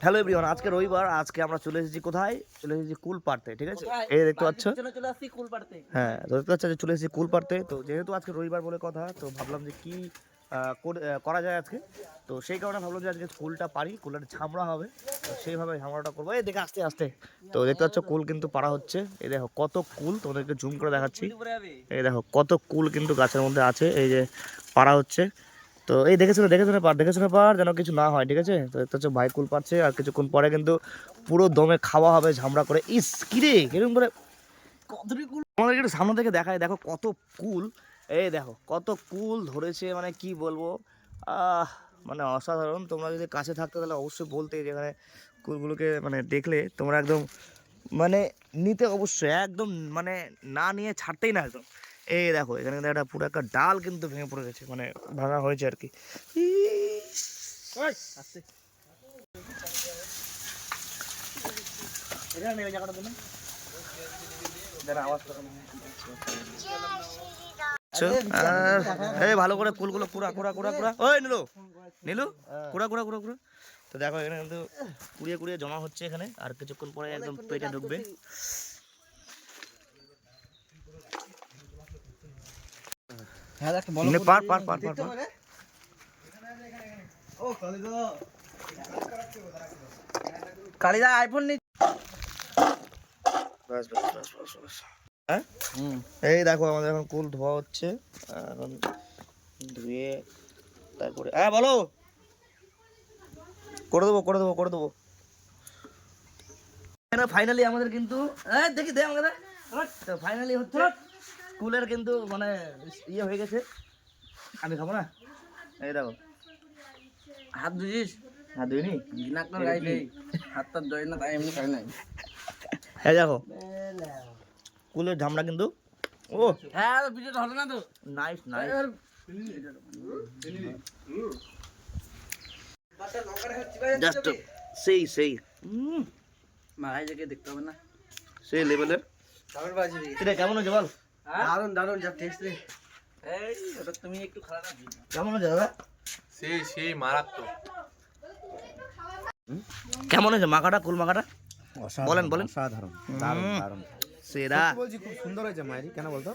Hello everyone আজকে রবিবার আজকে আমরা চলে এসেছি কোথায়? চলে এসেছি কুল পাড়তে ঠিক আছে? এই দেখতে পাচ্ছ? চলে আসছি কুল পাড়তে হ্যাঁ তো দেখতে পাচ্ছ যে চলে এসেছি কুল পাড়তে তো যেহেতু আজকে রবিবার বলে কথা তো ভাবলাম যে কি করে- যায় আজকে? তো সেই কারণে ভাবলাম যে আজকে কুলটা পারি কুলের ঝামড়া হবে। তো সেইভাবে ঝামড়াটা করব। এই দেখে আস্তে আস্তে। তো দেখতে পাচ্ছ কুল কিন্তু পাড়া হচ্ছে। এই দেখো কত কুল তোমাদেরকে জুম করে দেখাচ্ছি। এই দেখো কত কুল কিন্তু গাছের মধ্যে আছে। এই যে পাড়া হচ্ছে। তো এই দেখেছ না দেখেছ না পার, দেখেছ না পার? যেন কিছু না হয়, ঠিক আছে? তো দেখতে হচ্ছে ভাই কুল পাচ্ছে, আর কিছুক্ষণ পরে কিন্তু পুরো দমে খাওয়া হবে, ঝামড়া করে। ইস কিরে কীরকম করে কতটি আমাদের একটু সামনে থেকে দেখায় দেখো কত কুল। এই দেখো, কত কুল ধরেছে মানে কি বলব? আহ মানে অসাধারণ। তোমরা যদি কাছে থাকতে, তাহলে অবশ্যই বলতে যেখানে কুলগুলোকে মানে দেখলে তোমরা একদম মানে নিতে অবশ্যই, একদম মানে না নিয়ে ছাড়তেই না একদম। এই দেখো এখানে কিন্তু একটা পুরো একটা ডাল কিন্তু ভেঙে পড়ে গেছে মানে ভাঙা হয়েছে আর কি। আচ্ছা, এই ভালো করে ফুলগুলো কুড়া কুড়া কুড়া কুড়া। ওই নিলু। নিলু কুড়া কুড়া কুড়া কুড়া। তো দেখো এখানে কিন্তু কুড়িয়ে কুড়িয়ে জমা হচ্ছে এখানে আর কিছুক্ষণ পরে একদম পেটে ঢুকবে। হ্যাঁ একটা নে, পার পার পার পার পার। কালিদা আইফোন নি ব্যাস, ব্যাস, ব্যাস, ব্যাস, ব্যাস। হ্যাঁ? এই দেখো আমাদের এখন কুল ধোয়া হচ্ছে। এখন ধুয়ে তারপরে হ্যাঁ বলো। করে দেবো করে দেবো করে দেবো। ফাইনালি আমাদের কিন্তু এই, দেখি দে আমাদের। ফাইনালি হচ্ছে কুলের কিন্তু মানে ইয়ে হয়ে গেছে। আমি খাব না? এই দেখো। হাত ধুছিস হ্যাঁ দুইনি নাক না গাই নেই। হাত তার জয় না তাই এমনি খাই নাই। হ্যাঁ দেখো। কুলের ঝামড়া কিন্তু। ও। হ্যাঁ ভিডিওটা হলো না তো? নাইস নাইস জাস্ট সেই সেই দেখতে হবে না। সেই লেভেলের কেমন হয়েছে বল? দারুণ দারুণ যা টেস্ট রে। এই ওটা তুমি একটু খাওয়া না কেমন হয়েছে দাদা? সেই সেই মারাত্মক। কেমন হয়েছে মাখাটা কুল মাখাটা? বলেন বলেন। অসাধারণ। উম, সেরা। বলছি খুব সুন্দর হয়েছে মায়েরি কেন বলতো?